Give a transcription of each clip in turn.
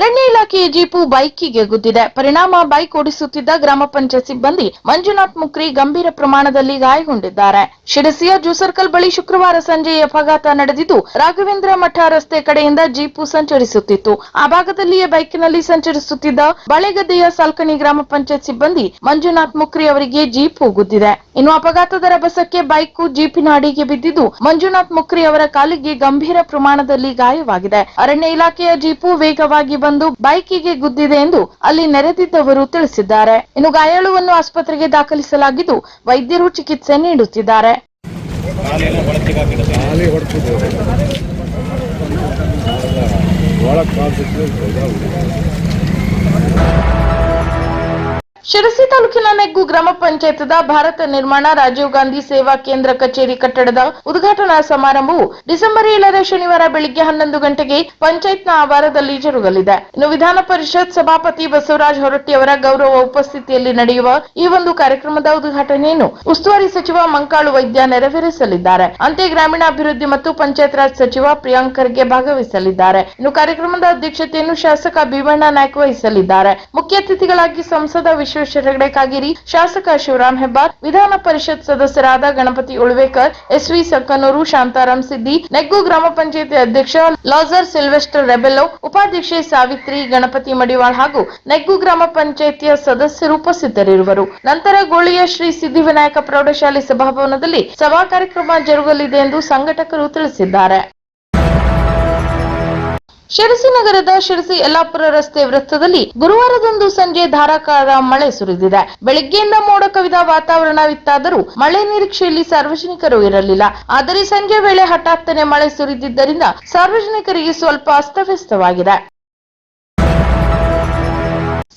ಅರಣ್ಯ ಇಲಾಖೆಯ ಜೀಪು ಬೈಕಿಗೆ ಗುದ್ದಿದೆ. ಪರಿಣಾಮ ಬೈಕ್ ಓಡಿಸುತ್ತಿದ್ದ ಗ್ರಾಮ ಪಂಚಾಯತ್ ಸಿಬ್ಬಂದಿ ಮಂಜುನಾಥ್ ಮುಕ್ರಿ ಗಂಭೀರ ಪ್ರಮಾಣದಲ್ಲಿ ಗಾಯಗೊಂಡಿದ್ದಾರೆ. ಶಿರಸಿಯ ಜೂಸರ್ಕಲ್ ಬಳಿ ಶುಕ್ರವಾರ ಸಂಜೆ ಅಪಘಾತ ನಡೆದಿದ್ದು, ರಾಘವೇಂದ್ರ ಮಠ ರಸ್ತೆ ಕಡೆಯಿಂದ ಜೀಪು ಸಂಚರಿಸುತ್ತಿತ್ತು. ಆ ಭಾಗದಲ್ಲಿಯೇ ಬೈಕ್ನಲ್ಲಿ ಸಂಚರಿಸುತ್ತಿದ್ದ ಬಳೆಗದ್ದೆಯ ಸಾಲ್ಕನಿ ಗ್ರಾಮ ಪಂಚಾಯತ್ ಸಿಬ್ಬಂದಿ ಮಂಜುನಾಥ್ ಮುಕ್ರಿ ಅವರಿಗೆ ಜೀಪು ಗುದ್ದಿದೆ. ಇನ್ನು ಅಪಘಾತದ ರಭಸಕ್ಕೆ ಬೈಕು ಜೀಪಿನ ಅಡಿಗೆ ಬಿದ್ದಿದ್ದು, ಮಂಜುನಾಥ್ ಮುಕ್ರಿ ಅವರ ಕಾಲಿಗೆ ಗಂಭೀರ ಪ್ರಮಾಣದಲ್ಲಿ ಗಾಯವಾಗಿದೆ. ಅರಣ್ಯ ಇಲಾಖೆಯ ಜೀಪು ವೇಗವಾಗಿ ಬೈಕಿಗೆ ಗುದ್ದಿದೆ ಎಂದು ಅಲ್ಲಿ ನೆರೆದಿದ್ದವರು ತಿಳಿಸಿದ್ದಾರೆ. ಇನ್ನು ಗಾಯಾಳುವನ್ನು ಆಸ್ಪತ್ರೆಗೆ ದಾಖಲಿಸಲಾಗಿದ್ದು ವೈದ್ಯರು ಚಿಕಿತ್ಸೆ ನೀಡುತ್ತಿದ್ದಾರೆ. ಶಿರಸಿ ತಾಲೂಕಿನ ನೆಗ್ಗು ಗ್ರಾಮ ಪಂಚಾಯತ್ದ ಭಾರತ ನಿರ್ಮಾಣ ರಾಜೀವ್ ಗಾಂಧಿ ಸೇವಾ ಕೇಂದ್ರ ಕಚೇರಿ ಕಟ್ಟಡದ ಉದ್ಘಾಟನಾ ಸಮಾರಂಭವು ಡಿಸೆಂಬರ್ ಏಳರ ಶನಿವಾರ ಬೆಳಿಗ್ಗೆ ಹನ್ನೊಂದು ಗಂಟೆಗೆ ಪಂಚಾಯತ್ನ ಆವಾರದಲ್ಲಿ ಜರುಗಲಿದೆ. ಇನ್ನು ವಿಧಾನ ಪರಿಷತ್ ಸಭಾಪತಿ ಬಸವರಾಜ ಹೊರಟ್ಟಿ ಅವರ ಗೌರವ ಉಪಸ್ಥಿತಿಯಲ್ಲಿ ನಡೆಯುವ ಈ ಒಂದು ಕಾರ್ಯಕ್ರಮದ ಉದ್ಘಾಟನೆಯನ್ನು ಉಸ್ತುವಾರಿ ಸಚಿವ ಮಂಕಾಳು ವೈದ್ಯ ನೆರವೇರಿಸಲಿದ್ದಾರೆ. ಅಂತೆ ಗ್ರಾಮೀಣಾಭಿವೃದ್ಧಿ ಮತ್ತು ಪಂಚಾಯತ್ ರಾಜ್ ಸಚಿವ ಪ್ರಿಯಾಂಕ್ ಖರ್ಗೆ ಭಾಗವಹಿಸಲಿದ್ದಾರೆ. ಇನ್ನು ಕಾರ್ಯಕ್ರಮದ ಅಧ್ಯಕ್ಷತೆಯನ್ನು ಶಾಸಕ ಭೀಮಣ್ಣ ನಾಯ್ಕ ವಹಿಸಲಿದ್ದಾರೆ. ಮುಖ್ಯ ಅತಿಥಿಗಳಾಗಿ ಸಂಸದ ವಿಶ್ವೇಶ್ವರ ಹೆಗಡೆ ಕಾಗೇರಿ ಶಾಸಕ ಶಿವರಾಮ್ ಹೆಬ್ಬಾರ್, ವಿಧಾನ ಪರಿಷತ್ ಸದಸ್ಯರಾದ ಗಣಪತಿ ಉಳ್ವೇಕರ್, ಎಸ್ವಿ ಸಕ್ಕನೂರು ಶಾಂತಾರಾಮ್ ಸಿದ್ದಿ, ನೆಗ್ಗು ಗ್ರಾಮ ಪಂಚಾಯತಿ ಅಧ್ಯಕ್ಷ ಲಾಜರ್ ಸಿಲ್ವೆಸ್ಟರ್ ರೆಬೆಲ್ಲೋ, ಉಪಾಧ್ಯಕ್ಷೆ ಸಾವಿತ್ರಿ, ಗಣಪತಿ ಮಡಿವಾಳ್ ಹಾಗೂ ನೆಗ್ಗು ಗ್ರಾಮ ಪಂಚಾಯತಿಯ ಸದಸ್ಯರು ಉಪಸ್ಥಿತರಿರುವರು. ನಂತರ ಗೋಳಿಯ ಶ್ರೀ ಸಿದ್ಧಿವಿನಾಯಕ ಪ್ರೌಢಶಾಲೆ ಸಭಾಭವನದಲ್ಲಿ ಸಭಾ ಕಾರ್ಯಕ್ರಮ ಜರುಗಲಿದೆ ಎಂದು ಸಂಘಟಕರು ತಿಳಿಸಿದ್ದಾರೆ. ಶಿರಸಿ ನಗರದ ಶಿರಸಿ ಯಲ್ಲಾಪುರ ರಸ್ತೆ ವೃತ್ತದಲ್ಲಿ ಗುರುವಾರದಂದು ಸಂಜೆ ಧಾರಾಕಾರ ಮಳೆ ಸುರಿದಿದೆ. ಬೆಳಿಗ್ಗೆಯಿಂದ ಮೋಡ ಕವಿದ ವಾತಾವರಣವಿತ್ತಾದರೂ ಮಳೆ ನಿರೀಕ್ಷೆಯಲ್ಲಿ ಸಾರ್ವಜನಿಕರು ಇರಲಿಲ್ಲ. ಆದರೆ ಸಂಜೆ ವೇಳೆ ಹಠಾತ್ತನೆ ಮಳೆ ಸುರಿದಿದ್ದರಿಂದ ಸಾರ್ವಜನಿಕರಿಗೆ ಸ್ವಲ್ಪ ಅಸ್ತವ್ಯಸ್ತವಾಗಿದೆ.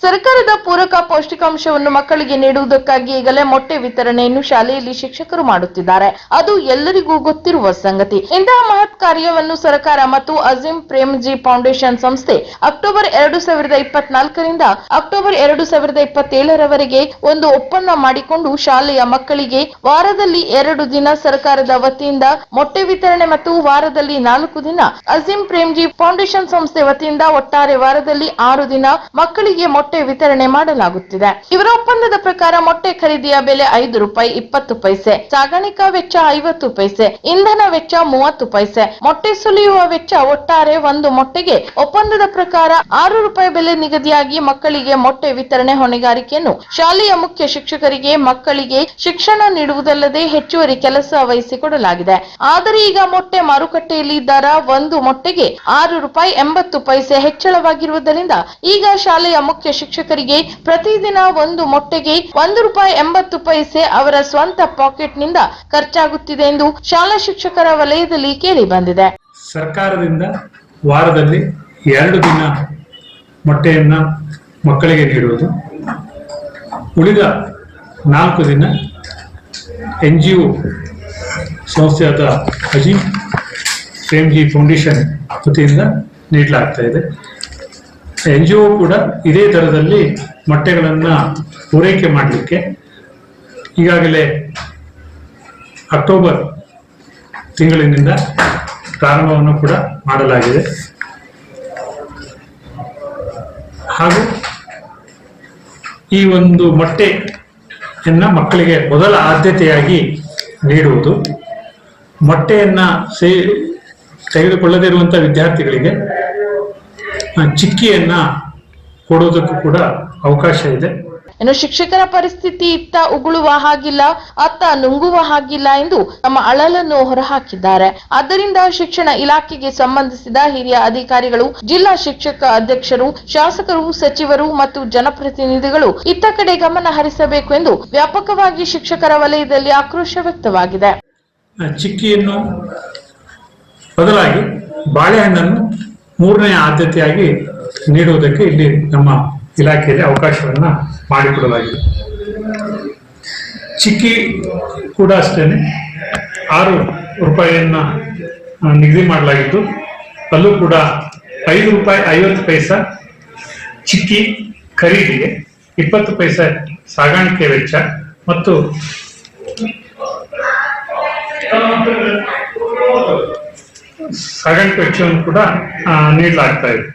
ಸರ್ಕಾರದ ಪೂರಕ ಪೌಷ್ಟಿಕಾಂಶವನ್ನು ಮಕ್ಕಳಿಗೆ ನೀಡುವುದಕ್ಕಾಗಿ ಈಗಲೇ ಮೊಟ್ಟೆ ವಿತರಣೆಯನ್ನು ಶಾಲೆಯಲ್ಲಿ ಶಿಕ್ಷಕರು ಮಾಡುತ್ತಿದ್ದಾರೆ. ಅದು ಎಲ್ಲರಿಗೂ ಗೊತ್ತಿರುವ ಸಂಗತಿ. ಇಂತಹ ಮಹತ್ ಕಾರ್ಯವನ್ನು ಸರ್ಕಾರ ಮತ್ತು ಅಜೀಂ ಪ್ರೇಮ್ಜಿ ಫೌಂಡೇಶನ್ ಸಂಸ್ಥೆ ಅಕ್ಟೋಬರ್ ಎರಡು ಸಾವಿರದ ಇಪ್ಪತ್ನಾಲ್ಕರಿಂದ ಅಕ್ಟೋಬರ್ ಎರಡು ಸಾವಿರದ ಇಪ್ಪತ್ತೇಳರವರೆಗೆ ಒಂದು ಒಪ್ಪಂದ ಮಾಡಿಕೊಂಡು ಶಾಲೆಯ ಮಕ್ಕಳಿಗೆ ವಾರದಲ್ಲಿ ಎರಡು ದಿನ ಸರ್ಕಾರದ ವತಿಯಿಂದ ಮೊಟ್ಟೆ ವಿತರಣೆ ಮತ್ತು ವಾರದಲ್ಲಿ ನಾಲ್ಕು ದಿನ ಅಜೀಂ ಪ್ರೇಮ್ಜಿ ಫೌಂಡೇಶನ್ ಸಂಸ್ಥೆ ವತಿಯಿಂದ ಒಟ್ಟಾರೆ ವಾರದಲ್ಲಿ ಆರು ದಿನ ಮಕ್ಕಳಿಗೆ ಮೊಟ್ಟೆ ವಿತರಣೆ ಮಾಡಲಾಗುತ್ತಿದೆ. ಇವರ ಒಪ್ಪಂದದ ಪ್ರಕಾರ ಮೊಟ್ಟೆ ಖರೀದಿಯ ಬೆಲೆ ಐದು ರೂಪಾಯಿ, ಇಪ್ಪತ್ತು ಪೈಸೆ, ಸಾಗಾಣಿಕಾ ವೆಚ್ಚ ಐವತ್ತು ಪೈಸೆ, ಇಂಧನ ವೆಚ್ಚ ಮೂವತ್ತು ಪೈಸೆ, ಮೊಟ್ಟೆ ಸುಲಿಯುವ ವೆಚ್ಚ ಒಟ್ಟಾರೆ ಒಂದು ಮೊಟ್ಟೆಗೆ. ಒಪ್ಪಂದದ ಪ್ರಕಾರ ಆರು ರೂಪಾಯಿ ಬೆಲೆ ನಿಗದಿಯಾಗಿ ಮಕ್ಕಳಿಗೆ ಮೊಟ್ಟೆ ವಿತರಣೆ ಹೊಣೆಗಾರಿಕೆಯನ್ನು ಶಾಲೆಯ ಮುಖ್ಯ ಶಿಕ್ಷಕರಿಗೆ ಮಕ್ಕಳಿಗೆ ಶಿಕ್ಷಣ ನೀಡುವುದಲ್ಲದೆ ಹೆಚ್ಚುವರಿ ಕೆಲಸ ವಹಿಸಿಕೊಡಲಾಗಿದೆ. ಆದರೆ ಈಗ ಮೊಟ್ಟೆ ಮಾರುಕಟ್ಟೆಯಲ್ಲಿ ದರ ಒಂದು ಮೊಟ್ಟೆಗೆ ಆರು ರೂಪಾಯಿ ಎಂಬತ್ತು ಪೈಸೆ ಹೆಚ್ಚಳವಾಗಿರುವುದರಿಂದ ಈಗ ಶಾಲೆಯ ಮುಖ್ಯ ಶಿಕ್ಷಕರಿಗೆ ಪ್ರತಿದಿನ ಒಂದು ಮೊಟ್ಟೆಗೆ ಒಂದು ರೂಪಾಯಿ ಎಂಬತ್ತು ಪೈಸೆ ಅವರ ಸ್ವಂತ ಪಾಕೆಟ್ನಿಂದ ಖರ್ಚಾಗುತ್ತಿದೆ ಎಂದು ಶಾಲಾ ಶಿಕ್ಷಕರ ವಲಯದಲ್ಲಿ ಕೇಳಿ ಬಂದಿದೆ. ಸರ್ಕಾರದಿಂದ ವಾರದಲ್ಲಿ ಎರಡು ದಿನ ಮೊಟ್ಟೆಯನ್ನು ಮಕ್ಕಳಿಗೆ ನೀಡುವುದು, ಉಳಿದ ನಾಲ್ಕು ದಿನ ಎನ್ ಜಿ ಒ ಸಂಸ್ಥೆಯಾದ ಅಜೀಂ ಪ್ರೇಮ್ಜಿ ಫೌಂಡೇಶನ್ ವತಿಯಿಂದ ನೀಡಲಾಗ್ತಾ ಇದೆ. ಎನ್ ಜಿ ಒ ಕೂಡ ಇದೇ ದರದಲ್ಲಿ ಮೊಟ್ಟೆಗಳನ್ನು ಪೂರೈಕೆ ಮಾಡಲಿಕ್ಕೆ ಈಗಾಗಲೇ ಅಕ್ಟೋಬರ್ ತಿಂಗಳಿನಿಂದ ಪ್ರಾರಂಭವನ್ನು ಕೂಡ ಮಾಡಲಾಗಿದೆ. ಹಾಗೂ ಈ ಒಂದು ಮೊಟ್ಟೆಯನ್ನ ಮಕ್ಕಳಿಗೆ ಮೊದಲ ಆದ್ಯತೆಯಾಗಿ ನೀಡುವುದು. ಮೊಟ್ಟೆಯನ್ನ ಸೇ ತೆಗೆದುಕೊಳ್ಳದೇ ಇರುವಂತಹ ವಿದ್ಯಾರ್ಥಿಗಳಿಗೆ ಚಿಕ್ಕಿಯನ್ನ ಕೊಡೋದಕ್ಕೂ ಕೂಡ ಅವಕಾಶ ಇದೆ. ಇನ್ನು ಶಿಕ್ಷಕರ ಪರಿಸ್ಥಿತಿ ಇತ್ತ ಉಗುಳುವ ಹಾಗಿಲ್ಲ ಅತ್ತ ನುಂಗುವ ಹಾಗಿಲ್ಲ ಎಂದು ತಮ್ಮ ಅಳಲನ್ನು ಹೊರಹಾಕಿದ್ದಾರೆ. ಆದ್ದರಿಂದ ಶಿಕ್ಷಣ ಇಲಾಖೆಗೆ ಸಂಬಂಧಿಸಿದ ಹಿರಿಯ ಅಧಿಕಾರಿಗಳು ಜಿಲ್ಲಾ ಶಿಕ್ಷಕ ಅಧ್ಯಕ್ಷರು ಶಾಸಕರು ಸಚಿವರು ಮತ್ತು ಜನಪ್ರತಿನಿಧಿಗಳು ಇತ್ತ ಕಡೆ ಗಮನ ಹರಿಸಬೇಕು ಎಂದು ವ್ಯಾಪಕವಾಗಿ ಶಿಕ್ಷಕರ ವಲಯದಲ್ಲಿ ಆಕ್ರೋಶ ವ್ಯಕ್ತವಾಗಿದೆ. ಚಿಕ್ಕಿಯನ್ನು ಬದಲಾಗಿ ಬಾಳೆಹಣ್ಣನ್ನು ಮೂರನೇ ಆದ್ಯತೆಯಾಗಿ ನೀಡುವುದಕ್ಕೆ ಇಲ್ಲಿ ನಮ್ಮ ಇಲಾಖೆಯಲ್ಲಿ ಅವಕಾಶವನ್ನ ಮಾಡಿಕೊಡಲಾಗಿದೆ. ಚಿಕ್ಕಿ ಕೂಡ ಅಷ್ಟೇನೆ. ಆರು ರೂಪಾಯಿಯನ್ನ ನಿಗದಿ ಮಾಡಲಾಗಿದ್ದು ಅಲ್ಲೂ ಕೂಡ ಐದು ರೂಪಾಯಿ ಐವತ್ತು ಪೈಸ ಚಿಕ್ಕಿ ಖರೀದಿಗೆ, ಇಪ್ಪತ್ತು ಪೈಸೆ ಸಾಗಾಣಿಕೆ ವೆಚ್ಚ ಮತ್ತು ಸಾಗಾಣಿಕೆ ವೆಚ್ಚವನ್ನು ಕೂಡ ನೀಡಲಾಗ್ತಾ ಇದೆ.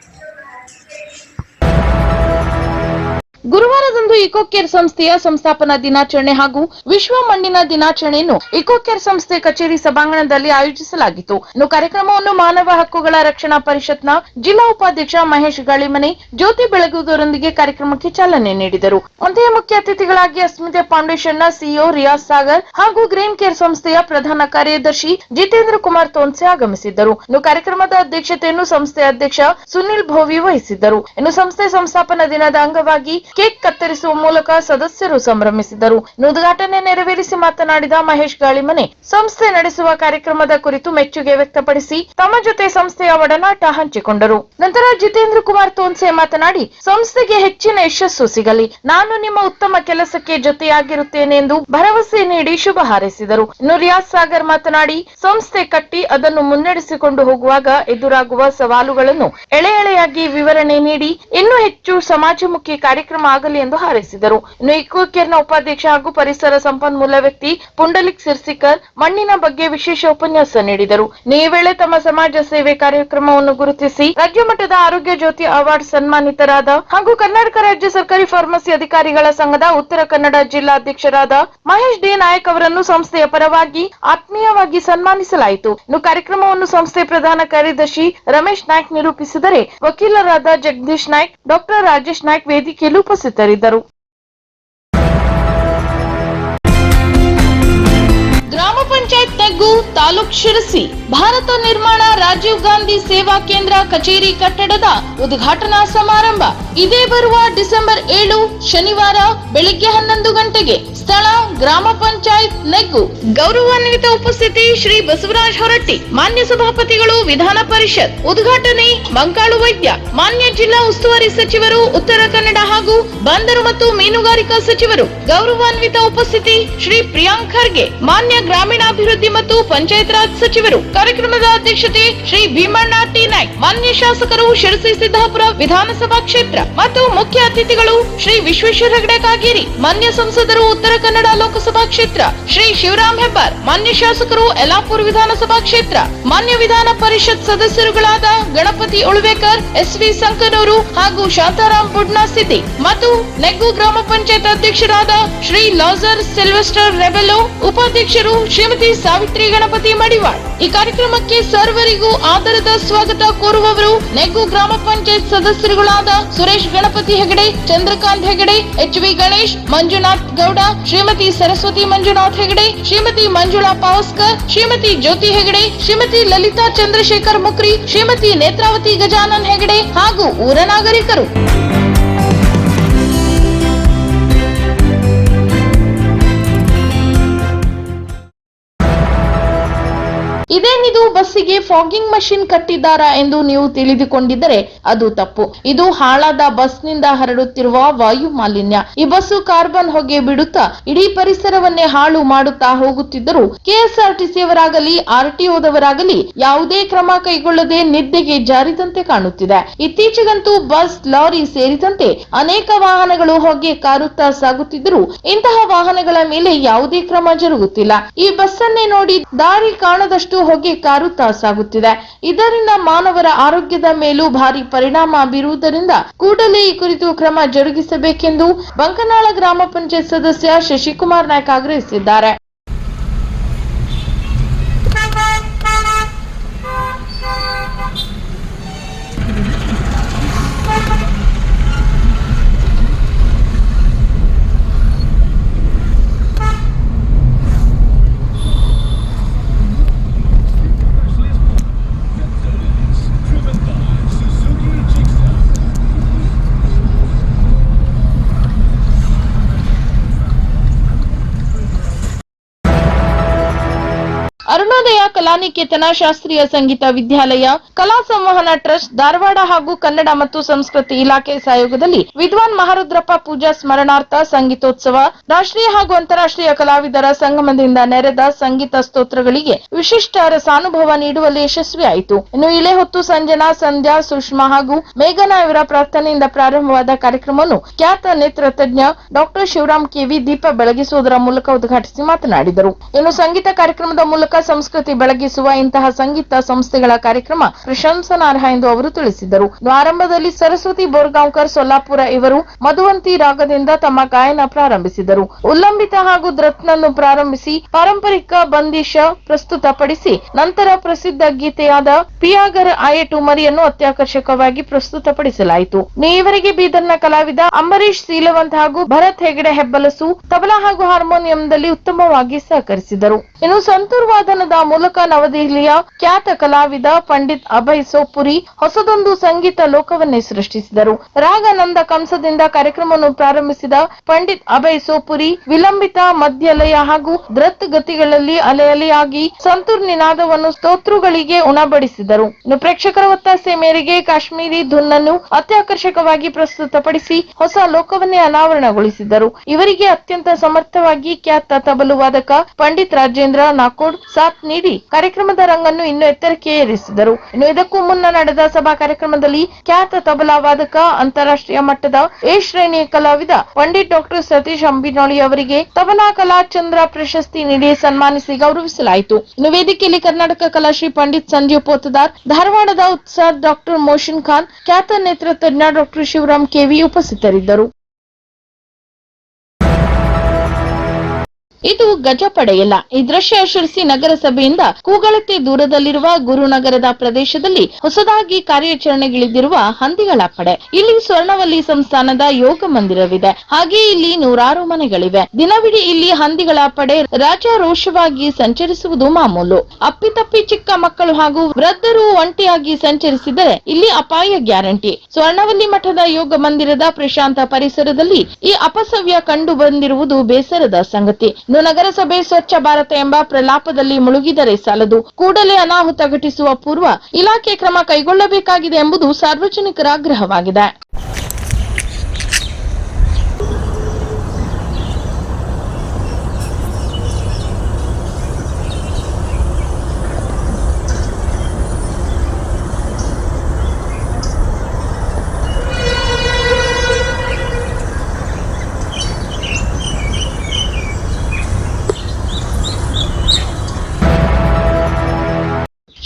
ಗುರುವಾರದಂದು ಇಕೋ ಕೇರ್ ಸಂಸ್ಥೆಯ ಸಂಸ್ಥಾಪನಾ ದಿನಾಚರಣೆ ಹಾಗೂ ವಿಶ್ವ ಮಣ್ಣಿನ ದಿನಾಚರಣೆಯನ್ನು ಇಕೋಕೇರ್ ಸಂಸ್ಥೆ ಕಚೇರಿ ಸಭಾಂಗಣದಲ್ಲಿ ಆಯೋಜಿಸಲಾಗಿತ್ತು. ಇನ್ನು ಕಾರ್ಯಕ್ರಮವನ್ನು ಮಾನವ ಹಕ್ಕುಗಳ ರಕ್ಷಣಾ ಪರಿಷತ್ನ ಜಿಲ್ಲಾ ಉಪಾಧ್ಯಕ್ಷ ಮಹೇಶ್ ಗಾಳಿಮನೆ ಜ್ಯೋತಿ ಬೆಳಗುವುದರೊಂದಿಗೆ ಕಾರ್ಯಕ್ರಮಕ್ಕೆ ಚಾಲನೆ ನೀಡಿದರು. ಅಂತೆಯೇ ಮುಖ್ಯ ಅತಿಥಿಗಳಾಗಿ ಅಸ್ಮಿತೆ ಫೌಂಡೇಶನ್ನ ಸಿಇಒ ರಿಯಾಜ್ ಸಾಗರ್ ಹಾಗೂ ಗ್ರೀನ್ ಕೇರ್ ಸಂಸ್ಥೆಯ ಪ್ರಧಾನ ಕಾರ್ಯದರ್ಶಿ ಜಿತೇಂದ್ರ ಕುಮಾರ್ ತೋನ್ಸೆ ಆಗಮಿಸಿದ್ದರು. ಇನ್ನು ಕಾರ್ಯಕ್ರಮದ ಅಧ್ಯಕ್ಷತೆಯನ್ನು ಸಂಸ್ಥೆ ಅಧ್ಯಕ್ಷ ಸುನಿಲ್ ಭೋವಿ ವಹಿಸಿದ್ದರು. ಇನ್ನು ಸಂಸ್ಥೆ ಸಂಸ್ಥಾಪನಾ ದಿನದ ಅಂಗವಾಗಿ ಕೇಕ್ ಕತ್ತರಿಸುವ ಮೂಲಕ ಸದಸ್ಯರು ಸಂಭ್ರಮಿಸಿದರು. ಉದ್ಘಾಟನೆ ನೆರವೇರಿಸಿ ಮಾತನಾಡಿದ ಮಹೇಶ್ ಗಾಳಿಮನೆ, ಸಂಸ್ಥೆ ನಡೆಸುವ ಕಾರ್ಯಕ್ರಮದ ಕುರಿತು ಮೆಚ್ಚುಗೆ ವ್ಯಕ್ತಪಡಿಸಿ ತಮ್ಮ ಜೊತೆ ಸಂಸ್ಥೆಯ ಒಡನಾಟ ಹಂಚಿಕೊಂಡರು. ನಂತರ ಜಿತೇಂದ್ರ ಕುಮಾರ್ ತೋನ್ಸೆ ಮಾತನಾಡಿ, ಸಂಸ್ಥೆಗೆ ಹೆಚ್ಚಿನ ಯಶಸ್ಸು ಸಿಗಲಿ. ನಾನು ನಿಮ್ಮ ಉತ್ತಮ ಕೆಲಸಕ್ಕೆ ಜೊತೆಯಾಗಿರುತ್ತೇನೆ ಎಂದು ಭರವಸೆ ನೀಡಿ ಶುಭ ಹಾರೈಸಿದರು. ಇನ್ನು ಸಾಗರ್ ಮಾತನಾಡಿ, ಸಂಸ್ಥೆ ಕಟ್ಟಿ ಅದನ್ನು ಮುನ್ನಡೆಸಿಕೊಂಡು ಹೋಗುವಾಗ ಎದುರಾಗುವ ಸವಾಲುಗಳನ್ನು ಎಳೆ ಎಳೆಯಾಗಿ ವಿವರಣೆ ನೀಡಿ, ಇನ್ನೂ ಹೆಚ್ಚು ಸಮಾಜಮುಖಿ ಕಾರ್ಯಕ್ರಮ ಆಗಲಿ ಎಂದು ಹಾರೈಸಿದರು. ಇನ್ನು ಇಕೋ ಕೇರ್ನ ಉಪಾಧ್ಯಕ್ಷ ಹಾಗೂ ಪರಿಸರ ಸಂಪನ್ಮೂಲ ವ್ಯಕ್ತಿ ಪುಂಡಲಿಕ್ ಸಿರ್ಸಿಕರ್ ಮಣ್ಣಿನ ಬಗ್ಗೆ ವಿಶೇಷ ಉಪನ್ಯಾಸ ನೀಡಿದರು. ಈ ವೇಳೆ ತಮ್ಮ ಸಮಾಜ ಸೇವೆ ಕಾರ್ಯಕ್ರಮವನ್ನು ಗುರುತಿಸಿ ರಾಜ್ಯ ಮಟ್ಟದ ಆರೋಗ್ಯ ಜ್ಯೋತಿ ಅವಾರ್ಡ್ ಸನ್ಮಾನಿತರಾದ ಹಾಗೂ ಕರ್ನಾಟಕ ರಾಜ್ಯ ಸರ್ಕಾರಿ ಫಾರ್ಮಸಿ ಅಧಿಕಾರಿಗಳ ಸಂಘದ ಉತ್ತರ ಕನ್ನಡ ಜಿಲ್ಲಾಧ್ಯಕ್ಷರಾದ ಮಹೇಶ್ ಡಿ. ನಾಯಕ್ ಅವರನ್ನು ಸಂಸ್ಥೆಯ ಪರವಾಗಿ ಆತ್ಮೀಯವಾಗಿ ಸನ್ಮಾನಿಸಲಾಯಿತು. ಇನ್ನು ಕಾರ್ಯಕ್ರಮವನ್ನು ಸಂಸ್ಥೆ ಪ್ರಧಾನ ಕಾರ್ಯದರ್ಶಿ ರಮೇಶ್ ನಾಯ್ಕ್ ನಿರೂಪಿಸಿದರೆ ವಕೀಲರಾದ ಜಗದೀಶ್ ನಾಯ್ಕ್, ಡಾಕ್ಟರ್ ರಾಜೇಶ್ ನಾಯ್ಕ್ ವೇದಿಕೆಯಲ್ಲಿ ಉಪಸ್ಥಿತರಿದ್ದರು. ಗ್ರಾಮ ಪಂಚಾಯತ್ ತಗ್ಗು ತಾಲೂಕ್ ಶಿರಸಿ. ಭಾರತ ನಿರ್ಮಾಣ ರಾಜೀವ್ ಗಾಂಧಿ ಸೇವಾ ಕೇಂದ್ರ ಕಚೇರಿ ಕಟ್ಟಡದ ಉದ್ಘಾಟನಾ ಸಮಾರಂಭ. ಇದೇ ಬರುವ ಡಿಸೆಂಬರ್ ಏಳು, ಶನಿವಾರ, ಬೆಳಿಗ್ಗೆ ಹನ್ನೊಂದು ಗಂಟೆಗೆ ಸ್ಥಳ, ಗ್ರಾಮ ಪಂಚಾಯತ್, ನೆಗ್ಗು. ಗೌರವಾನ್ವಿತ ಉಪಸ್ಥಿತಿ ಶ್ರೀ ಬಸವರಾಜ್ ಹೊರಟ್ಟಿ, ಮಾನ್ಯ ಸಭಾಪತಿಗಳು ವಿಧಾನ ಪರಿಷತ್, ಉದ್ಘಾಟನೆ, ಮಂಕಾಳು ವೈದ್ಯ, ಮಾನ್ಯ ಜಿಲ್ಲಾ ಉಸ್ತುವಾರಿ ಸಚಿವರು, ಉತ್ತರ ಕನ್ನಡ ಹಾಗೂ ಬಂದರು ಮತ್ತು ಮೀನುಗಾರಿಕಾ ಸಚಿವರು. ಗೌರವಾನ್ವಿತ ಉಪಸ್ಥಿತಿ ಶ್ರೀ ಪ್ರಿಯಾಂಕ್ ಖರ್ಗೆ, ಮಾನ್ಯ ಗ್ರಾಮೀಣಾಭಿವೃದ್ಧಿ ಮತ್ತು ಪಂಚಾಯತ್ ರಾಜ್ ಸಚಿವರು. ಕಾರ್ಯಕ್ರಮದ ಅಧ್ಯಕ್ಷತೆ ಶ್ರೀ ಭೀಮಣ್ಣ ಟಿ. ನಾಯ್ಕ್, ಮಾನ್ಯ ಶಾಸಕರು ಶಿರಸಿ ಸಿದ್ದಾಪುರ ವಿಧಾನಸಭಾ ಕ್ಷೇತ್ರ ಮತ್ತು ಮುಖ್ಯ ಅತಿಥಿಗಳು ಶ್ರೀ ವಿಶ್ವೇಶ್ವರ ಹೆಗಡೆ ಕಾಗೇರಿ, ಮಾನ್ಯ ಸಂಸದರು ಉತ್ತರ ಕನ್ನಡ ಲೋಕಸಭಾ ಕ್ಷೇತ್ರ. ಶ್ರೀ ಶಿವರಾಮ್ ಹೆಬ್ಬಾರ್, ಮಾನ್ಯ ಶಾಸಕರು ಯಲಾಪುರ್ ವಿಧಾನಸಭಾ ಕ್ಷೇತ್ರ. ಮಾನ್ಯ ವಿಧಾನ ಪರಿಷತ್ ಸದಸ್ಯರುಗಳಾದ ಗಣಪತಿ ಉಳ್ವೇಕರ್ ಎಸ್ ವಿ ಸಂಕನೂರು ಹಾಗೂ ಶಾಂತಾರಾಮ್ ಬುಡ್ನಾ ಸಿದ್ದಿ ಮತ್ತು ನೆಗ್ಗು ಗ್ರಾಮ ಪಂಚಾಯತ್ ಅಧ್ಯಕ್ಷರಾದ ಶ್ರೀ ಲಾಜರ್ ಸಿಲ್ವೆಸ್ಟರ್ ರೆಬೆಲೋ ಉಪಾಧ್ಯಕ್ಷರು ಶ್ರೀಮತಿ ಸಾವಿತ್ರಿ ಗಣಪತಿ ಮಡಿವಾಳ್. ಈ ಕಾರ್ಯಕ್ರಮಕ್ಕೆ ಸರ್ವರಿಗೂ ಆದರದ ಸ್ವಾಗತ ಕೋರುವವರು ನೆಗ್ಗು ಗ್ರಾಮ ಪಂಚಾಯತ್ ಸದಸ್ಯರುಗಳಾದ ಸುರೇಶ್ ಗಣಪತಿ ಹೆಗಡೆ, ಚಂದ್ರಕಾಂತ್ ಹೆಗಡೆ, ಎಚ್ ವಿ ಗಣೇಶ್, ಮಂಜುನಾಥ್ ಗೌಡ ಶ್ರೀಮತಿ ಸರಸ್ವತಿ ಮಂಜುನಾಥ್ ಹೆಗಡೆ, ಶ್ರೀಮತಿ ಮಂಜುಳಾ ಪಾವಸ್ಕರ್, ಶ್ರೀಮತಿ ಜ್ಯೋತಿ ಹೆಗಡೆ, ಶ್ರೀಮತಿ ಲಲಿತಾ ಚಂದ್ರಶೇಖರ್ ಮುಕ್ರಿ, ಶ್ರೀಮತಿ ನೇತ್ರಾವತಿ ಗಜಾನನ್ ಹೆಗಡೆ ಹಾಗೂ ಊರ ನಾಗರಿಕರು. ಇದೇನಿದು? ಬಸ್ಸಿಗೆ ಫಾಗಿಂಗ್ ಮಷಿನ್ ಕಟ್ಟಿದ್ದಾರಾ ಎಂದು ನೀವು ತಿಳಿದುಕೊಂಡಿದ್ದರೆ ಅದು ತಪ್ಪು. ಇದು ಹಾಳಾದ ಬಸ್ನಿಂದ ಹರಡುತ್ತಿರುವ ವಾಯು ಮಾಲಿನ್ಯ. ಈ ಬಸ್ಸು ಕಾರ್ಬನ್ ಹೊಗೆ ಬಿಡುತ್ತಾ ಇಡೀ ಪರಿಸರವನ್ನೇ ಹಾಳು ಮಾಡುತ್ತಾ ಹೋಗುತ್ತಿದ್ದರೂ ಕೆಎಸ್ಆರ್ಟಿಸಿಯವರಾಗಲಿ, ಆರ್ಟಿಒದವರಾಗಲಿ ಯಾವುದೇ ಕ್ರಮ ಕೈಗೊಳ್ಳದೆ ನಿದ್ದೆಗೆ ಜಾರಿದಂತೆ ಕಾಣುತ್ತಿದೆ. ಇತ್ತೀಚೆಗಂತೂ ಬಸ್, ಲಾರಿ ಸೇರಿದಂತೆ ಅನೇಕ ವಾಹನಗಳು ಹೊಗೆ ಕಾರುತ್ತಾ ಸಾಗುತ್ತಿದ್ದರೂ ಇಂತಹ ವಾಹನಗಳ ಮೇಲೆ ಯಾವುದೇ ಕ್ರಮ ಜರುಗುತ್ತಿಲ್ಲ. ಈ ಬಸ್ಸನ್ನೇ ನೋಡಿ ದಾರಿ ಕಾಣದಷ್ಟು ಹೊಗೆ ಕಾರುತ್ತಾ ಸಾಗುತ್ತಿದೆ ಇದರಿಂದ ಮಾನವರ ಆರೋಗ್ಯದ ಮೇಲೂ ಭಾರಿ ಪರಿಣಾಮ ಬೀರುವುದರಿಂದ ಕೂಡಲೇ ಈ ಕುರಿತು ಕ್ರಮ ಜರುಗಿಸಬೇಕೆಂದು ಬಂಕನಾಳ ಗ್ರಾಮ ಪಂಚಾಯತ್ ಸದಸ್ಯ ಶಶಿಕುಮಾರ್ ನಾಯ್ಕ ಆಗ್ರಹಿಸಿದ್ದಾರೆ. ಕಲಾನಿಕೇತನ ಶಾಸ್ತ್ರೀಯ ಸಂಗೀತ ವಿದ್ಯಾಲಯ, ಕಲಾ ಸಂವಹನ ಟ್ರಸ್ಟ್, ಧಾರವಾಡ ಹಾಗೂ ಕನ್ನಡ ಮತ್ತು ಸಂಸ್ಕೃತಿ ಇಲಾಖೆ ಸಹಯೋಗದಲ್ಲಿ ವಿದ್ವಾನ್ ಮಹಾರುದ್ರಪ್ಪ ಪೂಜಾ ಸ್ಮರಣಾರ್ಥ ಸಂಗೀತೋತ್ಸವ, ರಾಷ್ಟ್ರೀಯ ಹಾಗೂ ಅಂತಾರಾಷ್ಟ್ರೀಯ ಕಲಾವಿದರ ಸಂಗಮದಿಂದ ನೆರೆದ ಸಂಗೀತ ಸ್ತೋತ್ರಗಳಿಗೆ ವಿಶಿಷ್ಟ ರಸಾನುಭವ ನೀಡುವಲ್ಲಿ ಯಶಸ್ವಿಯಾಯಿತು. ಇನ್ನು ಇಳೆ ಹೊತ್ತು ಸಂಜನಾ, ಸಂಧ್ಯಾ, ಸುಷ್ಮಾ ಹಾಗೂ ಮೇಘನಾ ಇವರ ಪ್ರಾರ್ಥನೆಯಿಂದ ಪ್ರಾರಂಭವಾದ ಕಾರ್ಯಕ್ರಮವನ್ನು ಖ್ಯಾತ ನೇತ್ರ ತಜ್ಞ ಡಾಕ್ಟರ್ ಶಿವರಾಮ್ ಕೆವಿ ದೀಪ ಬೆಳಗಿಸುವುದರ ಮೂಲಕ ಉದ್ಘಾಟಿಸಿ ಮಾತನಾಡಿದರು. ಇನ್ನು ಸಂಗೀತ ಕಾರ್ಯಕ್ರಮದ ಮೂಲಕ ಸಂಸ್ಕೃತಿ ಬೆಳಗಿಸುವ ಇಂತಹ ಸಂಗೀತ ಸಂಸ್ಥೆಗಳ ಕಾರ್ಯಕ್ರಮ ಪ್ರಶಂಸನಾರ್ಹ ಎಂದು ಅವರು ತಿಳಿಸಿದರು. ಆರಂಭದಲ್ಲಿ ಸರಸ್ವತಿ ಬೋರ್ಗಾಂವ್ಕರ್ ಸೊಲ್ಲಾಪುರ ಇವರು ಮಧುವಂತಿ ರಾಗದಿಂದ ತಮ್ಮ ಗಾಯನ ಪ್ರಾರಂಭಿಸಿದರು. ಉಲ್ಲಂಬಿತ ಹಾಗೂ ದ್ರತ್ನನ್ನು ಪ್ರಾರಂಭಿಸಿ ಪಾರಂಪರಿಕ ಬಂದಿಶ ಪ್ರಸ್ತುತಪಡಿಸಿ ನಂತರ ಪ್ರಸಿದ್ಧ ಗೀತೆಯಾದ ಪಿಯಾಗರ್ ಆಯಟು ಮರಿಯನ್ನು ಅತ್ಯಾಕರ್ಷಕವಾಗಿ ಪ್ರಸ್ತುತಪಡಿಸಲಾಯಿತು. ಮೇವರಿಗೆ ಬೀದರ್ನ ಕಲಾವಿದ ಅಂಬರೀಶ್ ಸೀಲವಂತ್ ಹಾಗೂ ಭರತ್ ಹೆಗಡೆ ಹೆಬ್ಬಲಸು, ತಬಲಾ ಹಾಗೂ ಹಾರ್ಮೋನಿಯಂದಲ್ಲಿ ಉತ್ತಮವಾಗಿ ಸಹಕರಿಸಿದರು. ಇನ್ನು ಸಂತೂರ್ ವಾದನದ ಮೂಲಕ ನವದೆಹಲಿಯ ಖ್ಯಾತ ಕಲಾವಿದ ಪಂಡಿತ್ ಅಭಯ್ ಸೋಪುರಿ ಹೊಸದೊಂದು ಸಂಗೀತ ಲೋಕವನ್ನೇ ಸೃಷ್ಟಿಸಿದರು. ರಾಗಾನಂದ ಕಂಸದಿಂದ ಕಾರ್ಯಕ್ರಮವನ್ನು ಪ್ರಾರಂಭಿಸಿದ ಪಂಡಿತ್ ಅಭಯ್ ಸೋಪುರಿ ವಿಲಂಬಿತ ಮಧ್ಯಲಯ ಹಾಗೂ ದ್ರತ್ ಗತಿಗಳಲ್ಲಿ ಅಲೆಯಲೆಯಾಗಿ ಸಂತೂರ್ನಿ ಸಂತೂರ್ ನಿನಾದವನ್ನು ಸ್ತೋತ್ರಗಳಿಗೆ ಉಣಬಡಿಸಿದರು. ಪ್ರೇಕ್ಷಕರ ಒತ್ತಾಸೆ ಮೇರೆಗೆ ಕಾಶ್ಮೀರಿ ಧುನ್ನನ್ನು ಅತ್ಯಾಕರ್ಷಕವಾಗಿ ಪ್ರಸ್ತುತಪಡಿಸಿ ಹೊಸ ಲೋಕವನ್ನೇ ಅನಾವರಣಗೊಳಿಸಿದರು. ಇವರಿಗೆ ಅತ್ಯಂತ ಸಮರ್ಥವಾಗಿ ಖ್ಯಾತ ತಬಲು ವಾದಕ ಪಂಡಿತ್ ರಾಜೇಂದ್ರ ನಾಕೋಡ್ ಸಾಥ್ ನೀಡಿ. ಕಾರ್ಯಕ್ರಮದ ರಂಗನ್ನು ಇನ್ನು ಎತ್ತರಕ್ಕೆ ಏರಿಸಿದರು. ಇನ್ನು ಇದಕ್ಕೂ ಮುನ್ನ ನಡೆದ ಸಭಾ ಕಾರ್ಯಕ್ರಮದಲ್ಲಿ ಖ್ಯಾತ ತಬಲಾ ವಾದಕ, ಅಂತಾರಾಷ್ಟ್ರೀಯ ಮಟ್ಟದ ಎ ಶ್ರೇಣಿಯ ಕಲಾವಿದ, ಪಂಡಿತ್ ಡಾಕ್ಟರ್ ಸತೀಶ್ ಅಂಬಿನೋಳಿ ಅವರಿಗೆ ತಬಲಾ ಕಲಾಚಂದ್ರ ಪ್ರಶಸ್ತಿ ನೀಡಿ ಸನ್ಮಾನಿಸಿ ಗೌರವಿಸಲಾಯಿತು. ಇನ್ನು ವೇದಿಕೆಯಲ್ಲಿ ಕರ್ನಾಟಕ ಕಲಾಶ್ರೀ ಪಂಡಿತ್ ಸಂಜೀವ್ ಪೋತದಾರ್, ಧಾರವಾಡದ ಉತ್ಸಾಹ ಡಾಕ್ಟರ್ ಮೋಷನ್ ಖಾನ್, ಖ್ಯಾತ ನೇತ್ರ ತಜ್ಞ ಡಾಕ್ಟರ್ ಶಿವರಾಮ್ ಕೆವಿ ಉಪಸ್ಥಿತರಿದ್ದರು. ಇದು ಗಜಪಡೆಯಲ್ಲ ಈ ದೃಶ್ಯ ಶಿರಸಿ ನಗರಸಭೆಯಿಂದ ಕೂಗಳತೆ ದೂರದಲ್ಲಿರುವ ಗುರುನಗರದ ಪ್ರದೇಶದಲ್ಲಿ ಹೊಸದಾಗಿ ಕಾರ್ಯಾಚರಣೆಗಿಳಿದಿರುವ ಹಂದಿಗಳ ಪಡೆ. ಇಲ್ಲಿ ಸ್ವರ್ಣವಲ್ಲಿ ಸಂಸ್ಥಾನದ ಯೋಗ ಮಂದಿರವಿದೆ. ಹಾಗೆ ಇಲ್ಲಿ ನೂರಾರು ಮನೆಗಳಿವೆ. ದಿನವಿಡೀ ಇಲ್ಲಿ ಹಂದಿಗಳ ಪಡೆ ರಾಜಾರೋಷವಾಗಿ ಸಂಚರಿಸುವುದು ಮಾಮೂಲು. ಅಪ್ಪಿತಪ್ಪಿ ಚಿಕ್ಕ ಮಕ್ಕಳು ಹಾಗೂ ವೃದ್ಧರು ಒಂಟಿಯಾಗಿ ಸಂಚರಿಸಿದರೆ ಇಲ್ಲಿ ಅಪಾಯ ಗ್ಯಾರಂಟಿ. ಸ್ವರ್ಣವಲ್ಲಿ ಮಠದ ಯೋಗ ಮಂದಿರದ ಪ್ರಶಾಂತ ಪರಿಸರದಲ್ಲಿ ಈ ಅಪಸವ್ಯ ಕಂಡು ಬಂದಿರುವುದು ಬೇಸರದ ಸಂಗತಿ. ಇನ್ನು ನಗರಸಭೆ ಸ್ವಚ್ಛ ಭಾರತ ಎಂಬ ಪ್ರಲಾಪದಲ್ಲಿ ಮುಳುಗಿದರೆ ಸಾಲದು. ಕೂಡಲೇ ಅನಾಹುತ ಘಟಿಸುವ ಪೂರ್ವ ಇಲಾಖೆ ಕ್ರಮ ಕೈಗೊಳ್ಳಬೇಕಾಗಿದೆ ಎಂಬುದು ಸಾರ್ವಜನಿಕರ ಆಗ್ರಹವಾಗಿದೆ.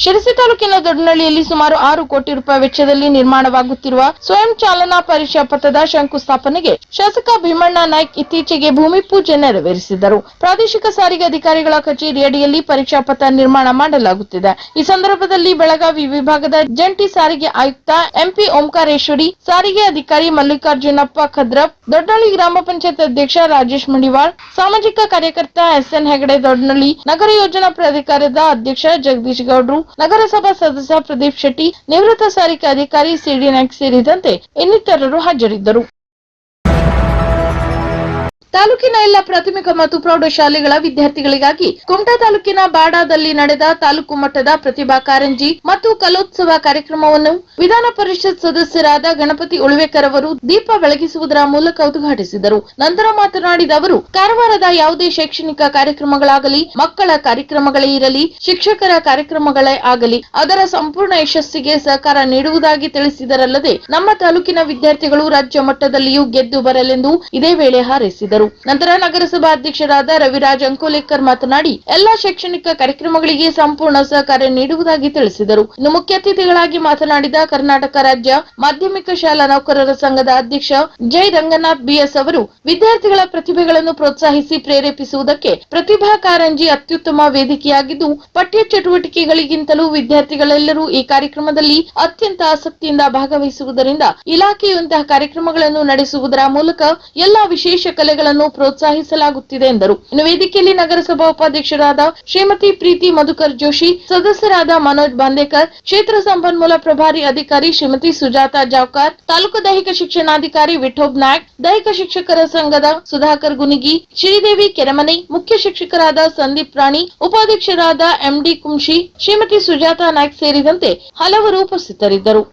ಶಿರಸಿ ತಾಲೂಕಿನ ದೊಡ್ಡನಳ್ಳಿಯಲ್ಲಿ ಸುಮಾರು ಆರು ಕೋಟಿ ರೂಪಾಯಿ ವೆಚ್ಚದಲ್ಲಿ ನಿರ್ಮಾಣವಾಗುತ್ತಿರುವ ಸ್ವಯಂ ಚಾಲನಾ ಪರೀಕ್ಷಾ ಪಥದ ಶಂಕುಸ್ಥಾಪನೆಗೆ ಶಾಸಕ ಭೀಮಣ್ಣ ನಾಯ್ಕ್ ಇತ್ತೀಚೆಗೆ ಭೂಮಿ ಪೂಜೆ ನೆರವೇರಿಸಿದರು ಪ್ರಾದೇಶಿಕ ಸಾರಿಗೆ ಅಧಿಕಾರಿಗಳ ಕಚೇರಿ ಅಡಿಯಲ್ಲಿ ಪರೀಕ್ಷಾ ಪಥ ನಿರ್ಮಾಣ ಮಾಡಲಾಗುತ್ತಿದೆ. ಈ ಸಂದರ್ಭದಲ್ಲಿ ಬೆಳಗಾವಿ ವಿಭಾಗದ ಜಂಟಿ ಸಾರಿಗೆ ಆಯುಕ್ತ ಎಂಪಿ ಓಂಕಾರೇಶ್ವರಿ, ಸಾರಿಗೆ ಅಧಿಕಾರಿ ಮಲ್ಲಿಕಾರ್ಜುನಪ್ಪ ಖದ್ರಪ್ ದೊಡ್ಡನಳ್ಳಿ ಗ್ರಾಮ ಪಂಚಾಯತ್ ಅಧ್ಯಕ್ಷ ರಾಜೇಶ್ ಮಣಿವಾಳ್ ಸಾಮಾಜಿಕ ಕಾರ್ಯಕರ್ತ ಎಸ್ಎನ್ ಹೆಗಡೆ ದೊಡ್ಡನಳ್ಳಿ ನಗರ ಯೋಜನಾ ಪ್ರಾಧಿಕಾರದ ಅಧ್ಯಕ್ಷ ಜಗದೀಶ್ ಗೌಡ್ರು ನಗರಸಭಾ ಸದಸ್ಯ ಪ್ರದೀಪ್ ಶೆಟ್ಟಿ ನಿವೃತ್ತ ಸಾರಿಗೆ ಅಧಿಕಾರಿ ಸಿಡಿ ನಾಯ್ಕ್ ಸೇರಿದಂತೆ ಇನ್ನಿತರರು ಹಾಜರಿದ್ದರು. ತಾಲೂಕಿನ ಎಲ್ಲ ಪ್ರಾಥಮಿಕ ಮತ್ತು ಪ್ರೌಢಶಾಲೆಗಳ ವಿದ್ಯಾರ್ಥಿಗಳಿಗಾಗಿ ಕುಮಟಾ ತಾಲೂಕಿನ ಬಾಡಾದಲ್ಲಿ ನಡೆದ ತಾಲೂಕು ಮಟ್ಟದ ಪ್ರತಿಭಾ ಕಾರಂಜಿ ಮತ್ತು ಕಲೋತ್ಸವ ಕಾರ್ಯಕ್ರಮವನ್ನು ವಿಧಾನ ಪರಿಷತ್ ಸದಸ್ಯರಾದ ಗಣಪತಿ ಉಳ್ವೇಕರ್ ಅವರು ದೀಪ ಬೆಳಗಿಸುವುದರ ಮೂಲಕ ಉದ್ಘಾಟಿಸಿದರು. ನಂತರ ಮಾತನಾಡಿದ ಅವರು, ಕಾರವಾರದ ಯಾವುದೇ ಶೈಕ್ಷಣಿಕ ಕಾರ್ಯಕ್ರಮಗಳಾಗಲಿ, ಮಕ್ಕಳ ಕಾರ್ಯಕ್ರಮಗಳೇ ಇರಲಿ, ಶಿಕ್ಷಕರ ಕಾರ್ಯಕ್ರಮಗಳೇ ಆಗಲಿ, ಅದರ ಸಂಪೂರ್ಣ ಯಶಸ್ಸಿಗೆ ಸಹಕಾರ ನೀಡುವುದಾಗಿ ತಿಳಿಸಿದರಲ್ಲದೆ, ನಮ್ಮ ತಾಲೂಕಿನ ವಿದ್ಯಾರ್ಥಿಗಳು ರಾಜ್ಯ ಮಟ್ಟದಲ್ಲಿಯೂ ಗೆದ್ದು ಬರಲೆಂದು ಇದೇ ವೇಳೆ ಹಾರೈಸಿದರು. ನಂತರ ನಗರಸಭಾ ಅಧ್ಯಕ್ಷರಾದ ರವಿರಾಜ್ ಅಂಕೋಲೇಕರ್ ಮಾತನಾಡಿ, ಎಲ್ಲಾ ಶೈಕ್ಷಣಿಕ ಕಾರ್ಯಕ್ರಮಗಳಿಗೆ ಸಂಪೂರ್ಣ ಸಹಕಾರ ನೀಡುವುದಾಗಿ ತಿಳಿಸಿದರು. ಇನ್ನು ಮುಖ್ಯ ಅತಿಥಿಗಳಾಗಿ ಮಾತನಾಡಿದ ಕರ್ನಾಟಕ ರಾಜ್ಯ ಮಾಧ್ಯಮಿಕ ಶಾಲಾ ನೌಕರರ ಸಂಘದ ಅಧ್ಯಕ್ಷ ಜೈ ರಂಗನಾಥ್ ಬಿಎಸ್ ಅವರು, ವಿದ್ಯಾರ್ಥಿಗಳ ಪ್ರತಿಭೆಗಳನ್ನು ಪ್ರೋತ್ಸಾಹಿಸಿ ಪ್ರೇರೇಪಿಸುವುದಕ್ಕೆ ಪ್ರತಿಭಾ ಕಾರಂಜಿ ಅತ್ಯುತ್ತಮ ವೇದಿಕೆಯಾಗಿದ್ದು, ಪಠ್ಯ ಚಟುವಟಿಕೆಗಳಿಗಿಂತಲೂ ವಿದ್ಯಾರ್ಥಿಗಳೆಲ್ಲರೂ ಈ ಕಾರ್ಯಕ್ರಮದಲ್ಲಿ ಅತ್ಯಂತ ಆಸಕ್ತಿಯಿಂದ ಭಾಗವಹಿಸುವುದರಿಂದ ಇಲಾಖೆಯು ಇಂತಹ ಕಾರ್ಯಕ್ರಮಗಳನ್ನು ನಡೆಸುವುದರ ಮೂಲಕ ಎಲ್ಲಾ ವಿಶೇಷ ಕಲೆಗಳನ್ನು ಮಕ್ಕಳನ್ನು ಪ್ರೋತ್ಸಾಹಿಸಲಾಗುತ್ತಿದೆ ಎಂದರು. ಇನ್ನು ವೇದಿಕೆಯಲ್ಲಿ ನಗರಸಭಾ ಉಪಾಧ್ಯಕ್ಷರಾದ ಶ್ರೀಮತಿ ಪ್ರೀತಿ ಮಧುಕರ್ ಜೋಶಿ, ಸದಸ್ಯರಾದ ಮನೋಜ್ ಬಾಂದೇಕರ್, ಕ್ಷೇತ್ರ ಸಂಪನ್ಮೂಲ ಪ್ರಭಾರಿ ಅಧಿಕಾರಿ ಶ್ರೀಮತಿ ಸುಜಾತಾ ಜಾವ್ಕಾರ್, ತಾಲೂಕು ದೈಹಿಕ ಶಿಕ್ಷಣಾಧಿಕಾರಿ ವಿಠೋಬ್ ನಾಯ್ಕ, ದೈಹಿಕ ಶಿಕ್ಷಕರ ಸಂಘದ ಸುಧಾಕರ್ ಗುನಿಗಿ, ಶ್ರೀದೇವಿ ಕೆರೆಮನೆ, ಮುಖ್ಯ ಶಿಕ್ಷಕರಾದ ಸಂದೀಪ್ ರಾಣಿ, ಉಪಾಧ್ಯಕ್ಷರಾದ ಎಂಡಿ ಕುಂಶಿ, ಶ್ರೀಮತಿ ಸುಜಾತಾ ನಾಯ್ಕ್ ಸೇರಿದಂತೆ ಹಲವರು ಉಪಸ್ಥಿತರಿದ್ದರು.